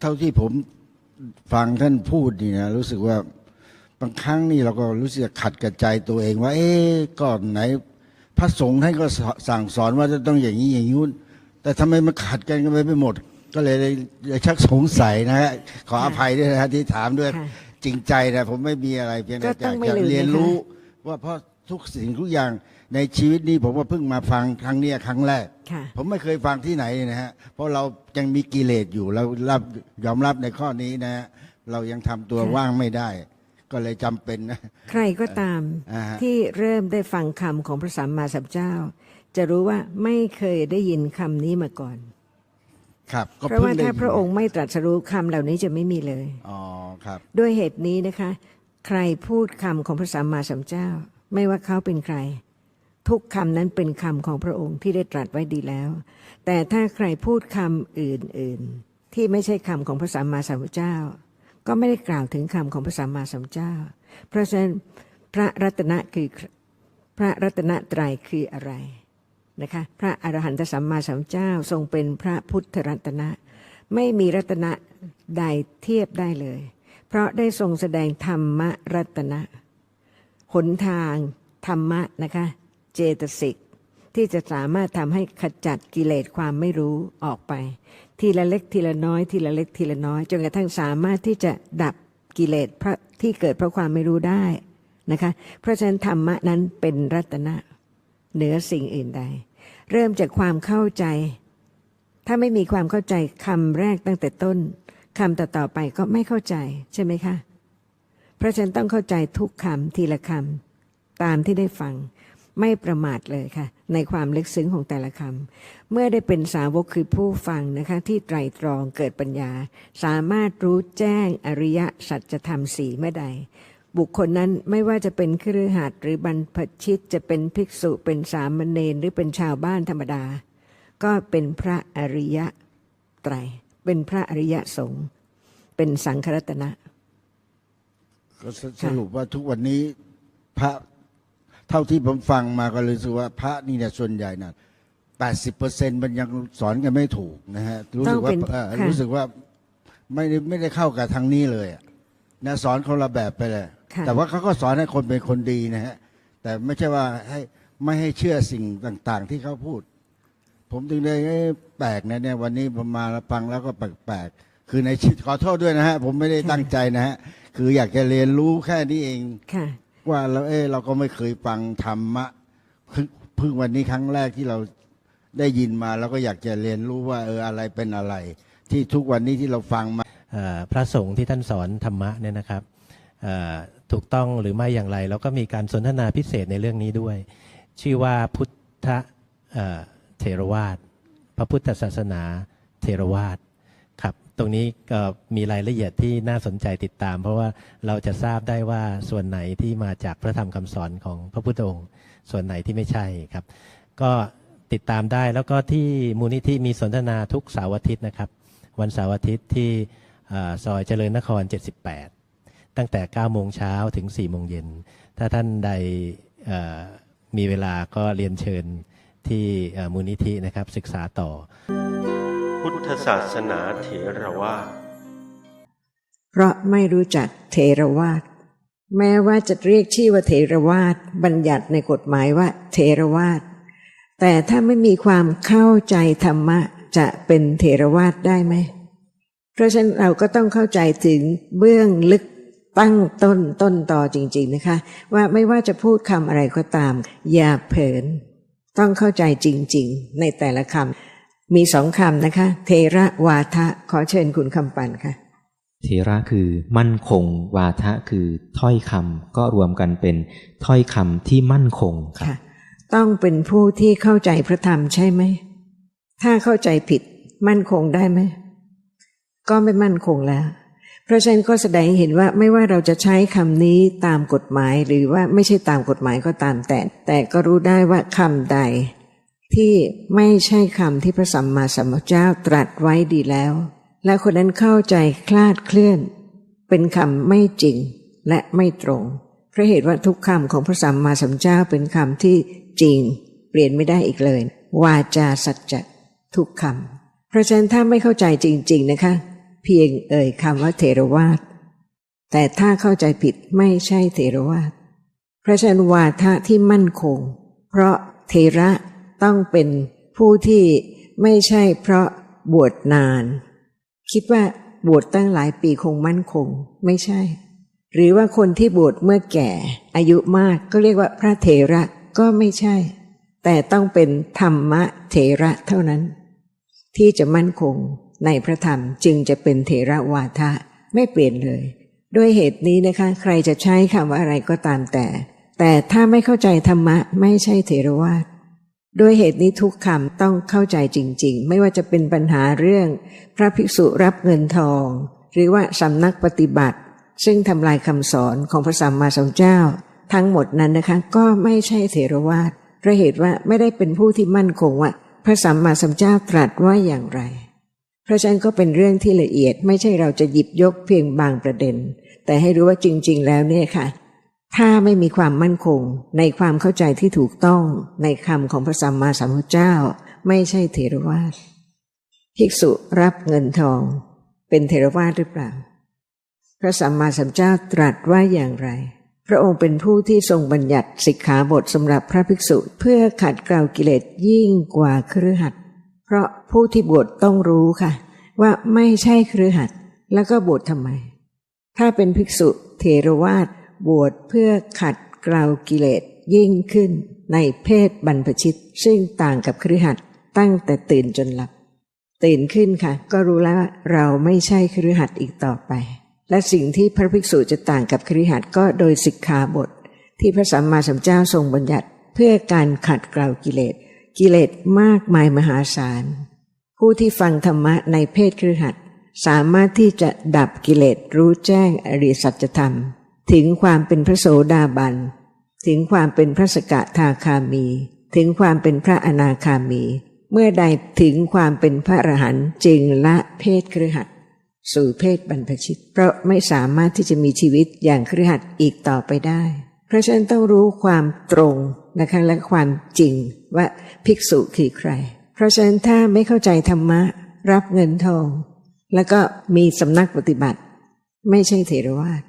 เท่าที่ผมฟังท่านพูดนี่นะรู้สึกว่าบางครั้งนี่เราก็รู้สึกขัดกับใจตัวเองว่า เอ๊ะก่อนไหน พระสงฆ์ท่านก็สั่งสอนว่าจะต้องอย่างนี้อย่างนู้นแต่ทำไมมันขัดกันกันไปไม่หมด ก็เลยเลยเลยชักสงสัยนะฮะขออภัยด้วยนะฮะที่ถามด้วยค่ะจริงใจนะผมไม่มีอะไรเพียงแต่ก็อต้ยาองกไม่จะลืมเรียนนะคะรู้ว่าเพราะ ทุกสิ่งทุกอย่างในชีวิตนี้ผมว่าเพิ่งมาฟังครั้งเนี้ยครั้งแรก ค่ะ ผมไม่เคยฟังที่ไหนนะฮะ เพราะเรายังมีกิเลสอยู่เรารับยอมรับในข้อนี้นะฮะเรายังทำตัวค่ะ ว่างไม่ได้ ก็เลยจำเป็นนะ ใครก็ตามอ่าฮะ ที่เริ่มได้ฟังคำของพระสัมมาสัมพุทธเจ้า จะรู้ว่าไม่เคยได้ยินคำนี้มาก่อน ครับ ก็เพราะเพิ่ว่างได้ถ้าพระองค์ไม่ตรัสรู้คำเหล่านี้จะไม่มีเลย อ๋อครับ ด้วยเหตุนี้นะคะ ใครพูดคำของพระสัมมาสัมพุทธเจ้า ไม่ว่าเขาเป็นใคร ทุกคำนั้นเป็นคำของพระองค์ที่ได้ตรัสไว้ดีแล้ว แต่ถ้าใครพูดคำอื่นๆ ที่ไม่ใช่คำของพระสัมมาสัมพุทธเจ้า ก็ไม่ได้กล่าวถึงคำของพระสัมมาสัมพุทธเจ้า เพราะฉะนั้นพระรัตนะคือพระรัตนตรัยคืออะไรนะคะพระอรหันตสัมมาสัมพุทธเจ้าทรงเป็นพระพุทธรัตนะ ไม่มีรัตนะใดเทียบได้เลย เพราะได้ทรงแสดงธรรมรัตนะ หนทางธรรมะนะคะ เจตสิกที่จะสามารถทำให้ขจัดกิเลสความไม่รู้ออกไป ทีละเล็กทีละน้อย ทีละเล็กทีละน้อยจนกระทั่งสามารถที่จะดับกิเลสพระที่เกิดเพราะความไม่รู้ได้นะคะ เพราะฉะนั้นธรรมะนั้นเป็นรัตนะเหนือสิ่งอื่นใด เริ่มจากความเข้าใจ ถ้าไม่มีความเข้าใจคำแรกตั้งแต่ต้นคำต่อๆไปก็ไม่เข้าใจใช่ไหมคะ ราะฉะนั้นต้องเข้าใจทุกคำทีละคำตามที่ได้ฟัง ไม่ประมาทเลยค่ะ ในความลึกซึ้งของแต่ละคำเมื่อได้เป็นสาวกคือผู้ฟังนะคะที่ไตรตรองเกิดปัญญา สามารถรู้แจ้งอริยสัจธรรมสีเมื่อใดบุคคลนั้นไม่ว่าจะเป็นครือขัดหรือบรรพชิตจะเป็นภิกษุเป็นสามเณรหรือเป็นชาวบ้านธรรมดา ก็เป็นพระอริยไตร เป็นพระอริยสงฆ์เป็นสังฆรัตนะ ก็สสรุปว่าทุกวันนี้พระเท่าที่ผมฟังมาก็เลยรู้สึกว่าพระนี่เนี่ยส่วนใหญ่นะแปดสิบเปอร์เซ็นมันยังสอนกันไม่ถูกนะฮะรู้สึกว่าต้องเป็นเอ่อค่ะ รู้สึกว่าไม่ได้ไม่ได้เข้ากับทางนี้เลยอะนะสอนคนละแบบไปเลย ค่ะ แต่ว่าเขาก็สอนให้คนเป็นคนดีนะฮะแต่ไม่ใช่ว่าให้ไม่ให้เชื่อสิ่งต่าง ๆ ที่เขาพูด ผมถึงได้เอ๊ะแปลกนะเนี่ยวันนี้ผมมาแล้วฟังแล้วก็แปลกๆคือในชีวิตขอโทษด้วยนะฮะผมไม่ได้ตั้งใจนะฮะ คืออยากจะเรียนรู้แค่นี้เองค่ะ ว่าเราเออเราก็ไม่เคยฟังธรรมะเพิ่งเพิ่งวันนี้ครั้งแรกที่เราได้ยินมาเราก็อยากจะเรียนรู้ว่าเอออะไรเป็นอะไร ที่ทุกวันนี้ที่เราฟังมาเอ่อพระสงฆ์ที่ท่านสอนธรรมะเนี่ยนะครับเอ่อถูกต้องหรือไม่อย่างไร แล้วก็มีการสนทนาพิเศษในเรื่องนี้ด้วย ชื่อว่าพุทธเอ่อเทรวาสพระพุทธศาสนาเทรวาสครับ ตรงนี้ก็มีรายละเอียดที่น่าสนใจติดตาม เพราะว่าเราจะทราบได้ว่าส่วนไหนที่มาจากพระธรรมคำสอนของพระพุทธองค์ ส่วนไหนที่ไม่ใช่ครับ ก็ติดตามได้แล้วก็ที่มูลนิธิมีสนทนาทุกเสาร์อาทิตย์นะครับ วันเสาร์อาทิตย์ที่ซอยเจริญนคร 78 ตั้งแต่ 9 โมงเช้าถึง 4 โมงเย็น ถ้าท่านใดมีเวลาก็เรียนเชิญที่มูลนิธินะครับศึกษาต่อ พุทธศาสนาเถรวาท เพราะไม่รู้จักเทรวาสแม้ว่าจะเรียกชื่อว่าเทรวาสบัญญัติในกฎหมายว่าเทรวาสแต่ถ้าไม่มีความเข้าใจธรรมะจะเป็นเทรวาสได้ไหม เพราะฉะนั้นเราก็ต้องเข้าใจถึงเบื้องลึกตั้งต้นต้นต่อจริง ๆนะคะ ว่าไม่ว่าจะพูดคำอะไรก็ตาม อย่าเผลอต้องเข้าใจจริง ๆ ในแต่ละคำ มีสองคำนะคะ เทระวาทะขอเชิญคุณคำปันค่ะ เทระคือมั่นคง วาทะคือถ้อยคำก็รวมกันเป็นถ้อยคำที่มั่นคงครับค่ะ ต้องเป็นผู้ที่เข้าใจพระธรรมใช่ไหม ถ้าเข้าใจผิดมั่นคงได้ไหม ก็ไม่มั่นคงแล้ว เพราะฉะนั้นก็แสดงให้เห็นว่าไม่ว่าเราจะใช้คำนี้ตามกฎหมายหรือว่าไม่ใช่ตามกฎหมายก็ตามแต่ แต่ก็รู้ได้ว่าคำใด ที่ไม่ใช่คำที่พระสัมมาสัมพุทธเจ้าตรัสไว้ดีแล้ว และคนนั้นเข้าใจคลาดเคลื่อน เป็นคำไม่จริงและไม่ตรงเพราะเหตุว่าทุกคำของพระสัมมาสัมพุทธเจ้าเป็นคำที่จริง เปลี่ยนไม่ได้อีกเลย วาจาสัจจะทุกคำเพราะฉะนั้นถ้าไม่เข้าใจจริง ๆนะคะ เพียงเอ่ยคำว่าเทรวาสแต่ถ้าเข้าใจผิดไม่ใช่เทรวาสเพราะฉะนั้นวาทะที่มั่นคง เพราะเทระ ต้องเป็นผู้ที่ไม่ใช่เพราะบวชนาน คิดว่าบวชตั้งหลายปีคงมั่นคง ไม่ใช่ หรือว่าคนที่บวชเมื่อแก่ อายุมากก็เรียกว่าพระเถระก็ไม่ใช่ แต่ต้องเป็นธรรมะเถระเท่านั้น ที่จะมั่นคงในพระธรรมจึงจะเป็นเถระวาทะไม่เปลี่ยนเลย ด้วยเหตุนี้นะคะ ใครจะใช้คำว่าอะไรก็ตามแต่ แต่ถ้าไม่เข้าใจธรรมะไม่ใช่เถรวาท โดยเหตุนี้ทุกคำต้องเข้าใจจริง ๆ ไม่ว่าจะเป็นปัญหาเรื่อง พระภิกษุรับเงินทอง หรือว่าสำนักปฏิบัติ ซึ่งทำลายคำสอนของพระสัมมาสัมพุทธเจ้า ทั้งหมดนั้นนะคะ ก็ไม่ใช่เถรวาทเพราะเหตุว่าไม่ได้เป็นผู้ที่มั่นคงว่า พระสัมมาสัมพุทธเจ้าตรัสว่าอย่างไร เพราะฉะนั้นก็เป็นเรื่องที่ละเอียดไม่ใช่เราจะหยิบยกเพียงบางประเด็น แต่ให้รู้ว่าจริง ๆ แล้วเนี่ยค่ะ ถ้าไม่มีความมั่นคง ในความเข้าใจที่ถูกต้องในคำของพระสัมมาสัมพุทธเจ้า ไม่ใช่เทรวาสภิกษุรับเงินทอง เป็นเทรวาสหรือเปล่า พระสัมมาสัมพุทธเจ้าตรัสว่าอย่างไร พระองค์เป็นผู้ที่ทรงบัญญัติสิกขาบทสำหรับพระภิกษุ เพื่อขัดเกลากิเลสยิ่งกว่าเครือขัดเพราะผู้ที่บวชต้องรู้ค่ะ ว่าไม่ใช่เครือขัดแล้วก็บวชทำไม ถ้าเป็นภิกษุเทรวาส บวชเพื่อขัดเกลากิเลสยิ่งขึ้นในเพศบรรพชิต ซึ่งต่างกับครือขัดตั้งแต่ตื่นจนหลับ ตื่นขึ้นค่ะ ก็รู้แล้วว่าเราไม่ใช่ครือขัดอีกต่อไป และสิ่งที่พระภิกษุจะต่างกับครือขัดก็โดยสิกขาบท ที่พระสัมมาสัมพุทธเจ้าทรงบัญญัติ เพื่อการขัดเกลากิเลสกิเลสมากมายมหาศาล ผู้ที่ฟังธรรมะในเพศครือขัดสามารถที่จะดับกิเลสรู้แจ้งอริสัจธรรม ถึงความเป็นพระโสดาบัน ถึงความเป็นพระสกทาคามี ถึงความเป็นพระอนาคามี เมื่อใดถึงความเป็นพระอรหันต์จึงละเพศครือขัดสู่เพศบรรพชิต เพราะไม่สามารถที่จะมีชีวิตอย่างครือขัดอีกต่อไปได้ เพราะฉะนั้นต้องรู้ความตรงนะคะและความจริงว่าภิกษุคือใคร เพราะฉะนั้นถ้าไม่เข้าใจธรรมะ รับเงินทอง แล้วก็มีสำนักปฏิบัติ ไม่ใช่เถรวาท